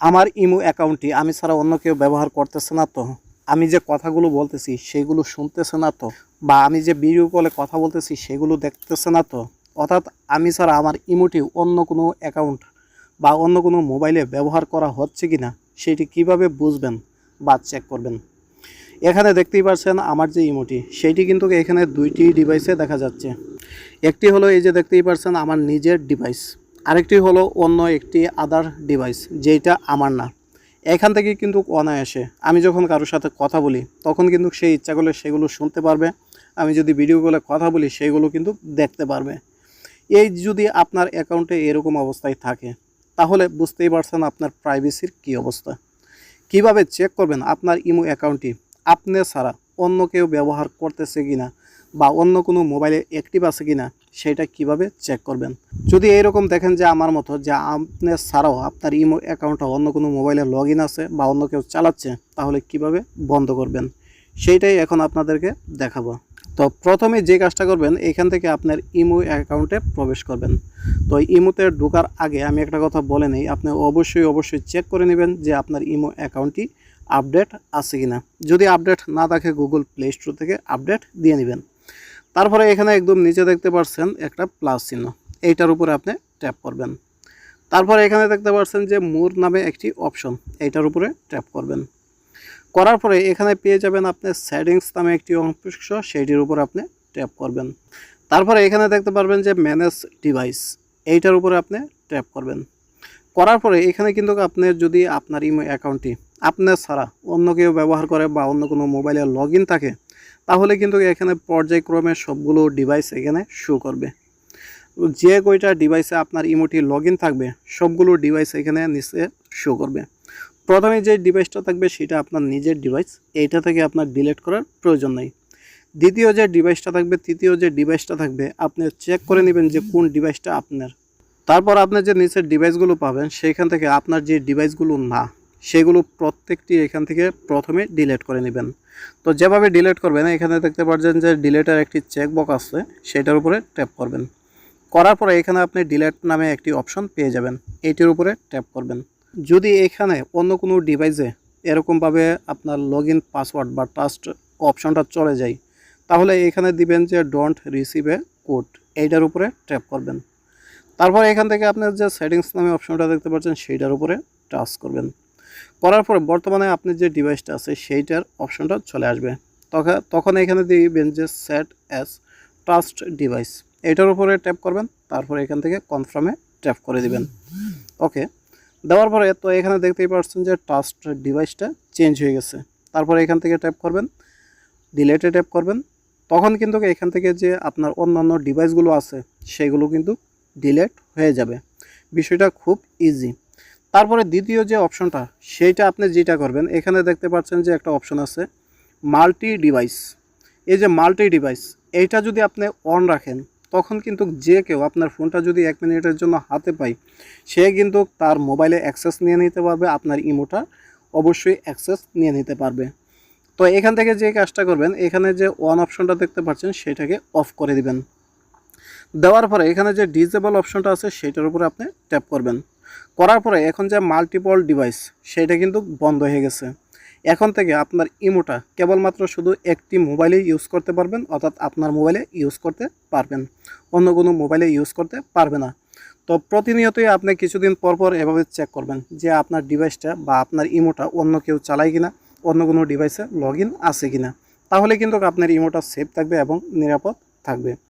আমার ইমো অ্যাকাউন্টটি আমি ছাড়া অন্য কেউ ব্যবহার করতেছে না তো। আমি যে কথাগুলো বলতেছি, সেগুলো শুনতেছে না তো। বা আমি যে ভিডিও কলে কথা বলতেছি, সেগুলো দেখতেছে না তো। অর্থাৎ আমি ছাড়া আমার ইমোটি অন্য কোনো অ্যাকাউন্ট বা অন্য কোনো মোবাইলে ব্যবহার করা হচ্ছে কি না সেটি কীভাবে বুঝবেন বা চেক করবেন? এখানে দেখতেই পাচ্ছেন আমার যে ইমোটি সেইটি কিন্তু এখানে দুইটি ডিভাইসে দেখা যাচ্ছে। একটি হলো এই যে দেখতেই পাচ্ছেন আমার নিজের ডিভাইস আরেকটি হলো অন্য একটি আদার ডিভাইস যেটা আমার না। এখান থেকে কিন্তু অনায়াসে আমি যখন কারোর সাথে কথা বলি, তখন কিন্তু সেই ইচ্ছা করলে সেগুলো শুনতে পারবে। আমি যদি ভিডিও কলে কথা বলি, সেগুলো কিন্তু দেখতে পারবে। এই যদি আপনার অ্যাকাউন্টে এরকম অবস্থায় থাকে, তাহলে বুঝতেই পারছেন আপনার প্রাইভেসির কী অবস্থা। কীভাবে চেক করবেন আপনার ইমো অ্যাকাউন্টটি আপনি ছাড়া অন্য কেউ ব্যবহার করতেছে কিনা? বা অন্য কোনো মোবাইলে অ্যাক্টিভ আছে কিনা? সেটা কীভাবে চেক করবেন? যদি এইরকম দেখেন যে আমার মতো যে আপনি ছাড়াও আপনার ইমো অ্যাকাউন্টটা অন্য কোনো মোবাইলে লগ আছে বা অন্য কেউ চালাচ্ছে, তাহলে কীভাবে বন্ধ করবেন? সেইটাই এখন আপনাদেরকে দেখাবো। তো প্রথমে যে কাজটা করবেন, এখান থেকে আপনার ইমো অ্যাকাউন্টে প্রবেশ করবেন। তো ইমোতে ঢোকার আগে আমি একটা কথা বলে নেই, আপনি অবশ্যই অবশ্যই চেক করে নেবেন যে আপনার ইমো অ্যাকাউন্টটি আপডেট আছে কিনা। যদি আপডেট না থাকে গুগল প্লে স্টোর থেকে আপডেট দিয়ে নেবেন। তারপরে এখানে একদম নিচে দেখতে পাচ্ছেন একটা প্লাস চিহ্ন। এইটার উপরে আপনি ট্যাপ করবেন। তারপরে এখানে দেখতে পাচ্ছেন যে মোর নামে একটি অপশন এইটার উপরে ট্যাপ করবেন। করার পরে এখানে পেয়ে যাবেন আপনি সেটিংস নামে একটি অংশ, সেইটির উপর আপনি ট্যাপ করবেন। তারপরে এখানে দেখতে পারবেন যে ম্যানেজ ডিভাইস এইটার উপরে আপনি ট্যাপ করবেন। করার পরে এখানে কিন্তু আপনি যদি আপনার ইমো অ্যাকাউন্টটি আপনার ছাড়া অন্য কেউ ব্যবহার করে বা অন্য কোনো মোবাইলে লগ থাকে তাহলে কিন্তু এখানে পর্যায়ক্রমে সবগুলো ডিভাইস এখানে শো করবে। যে কয়টা ডিভাইসে আপনার ইমোটি লগ থাকবে, সবগুলো ডিভাইস এখানে নিচে শো করবে। প্রথমে যে ডিভাইসটা থাকবে সেটা আপনার নিজের ডিভাইস এইটা থেকে আপনার ডিলিট করার প্রয়োজন নেই। দ্বিতীয় যে ডিভাইসটা থাকবে, তৃতীয় যে ডিভাইসটা থাকবে, আপনি চেক করে নেবেন যে কোন ডিভাইসটা আপনার। তারপর আপনি যে নিচের ডিভাইসগুলো পাবেন সেইখান থেকে আপনার যে ডিভাইসগুলো না সেগুলো প্রত্যেকটি এখান থেকে প্রথমে ডিলেট করে নেবেন। তো যেভাবে ডিলেট করবেন, এখানে দেখতে পাচ্ছেন যে ডিলেটের একটি চেক বক্স আছে, সেটার উপরে ট্যাপ করবেন। করার পরে এখানে আপনি ডিলেট নামে একটি অপশন পেয়ে যাবেন এইটির উপরে ট্যাপ করবেন। যদি এখানে অন্য কোনো ডিভাইসে এরকমভাবে আপনার লগ ইন পাসওয়ার্ড বা ট্রাস্ট অপশনটা চলে যায়, তাহলে এখানে দিবেন যে ডোন্ট রিসিভ এ কোড এইটার উপরে ট্যাপ করবেন। তারপর এখান থেকে আপনার যে সেটিংস নামে অপশনটা দেখতে পাচ্ছেন, সেইটার উপরে টাচ করবেন। করার পরে বর্তমানে আপনি যে ডিভাইসটা আছে, সেইটার অপশনটা চলে আসবে। তখন তখন এখানে দিবেন যে সেট অ্যাস ট্রাস্ট ডিভাইস এটার উপরে ট্যাপ করবেন, তারপরে এখান থেকে কনফার্মে ট্যাপ করে দিবেন। ওকে, দেওয়ার পরে তো এখানে দেখতেই পাচ্ছেন যে ট্রাস্ট ডিভাইসটা চেঞ্জ হয়ে গেছে। তারপরে এখান থেকে ট্যাপ করবেন ডিলেটে ট্যাপ করবেন। তখন কিন্তু এখান থেকে যে আপনার অন্যান্য ডিভাইসগুলো আছে, সেগুলো কিন্তু ডিলেট হয়ে যাবে। বিষয়টা খুব ইজি তারপরে দ্বিতীয় যে অপশনটা, সেইটা আপনি যেটা করবেন, এখানে দেখতে পাচ্ছেন যে একটা অপশন আছে, মাল্টি ডিভাইস। এই যে মাল্টি ডিভাইস, এইটা যদি আপনি অন রাখেন, তখন কিন্তু যে কেউ আপনার ফোনটা যদি এক মিনিটের জন্য হাতে পায়, সে কিন্তু তার মোবাইলে অ্যাক্সেস নিয়ে নিতে পারবে, আপনার ইমোটা অবশ্যই অ্যাক্সেস নিয়ে নিতে পারবে। তো এখান থেকে যে কাজটা করবেন, এখানে যে অন অপশনটা দেখতে পাচ্ছেন, সেটাকে অফ করে দিবেন। দেওয়ার পরে এখানে যে ডিজেবল অপশনটা আছে, সেটার উপরে আপনি ট্যাপ করবেন। করার পরে এখন যে মাল্টিপল ডিভাইস সেটা কিন্তু বন্ধ হয়ে গেছে। এখন থেকে আপনার ইমোটা কেবলমাত্র শুধু একটি মোবাইলে ইউজ করতে পারবেন, অর্থাৎ আপনার মোবাইলে ইউজ করতে পারবেন। অন্য কোনো মোবাইলে ইউজ করতে পারবে না। তো প্রতিনিয়তই আপনি কিছুদিন পর পর এভাবে চেক করবেন যে আপনার ডিভাইসটা বা আপনার ইমোটা অন্য কেউ চালায় কিনা, অন্য কোনো ডিভাইসে লগ ইন আছে কিনা। তাহলে কিন্তু আপনার ইমোটা সেফ থাকবে এবং নিরাপদ থাকবে।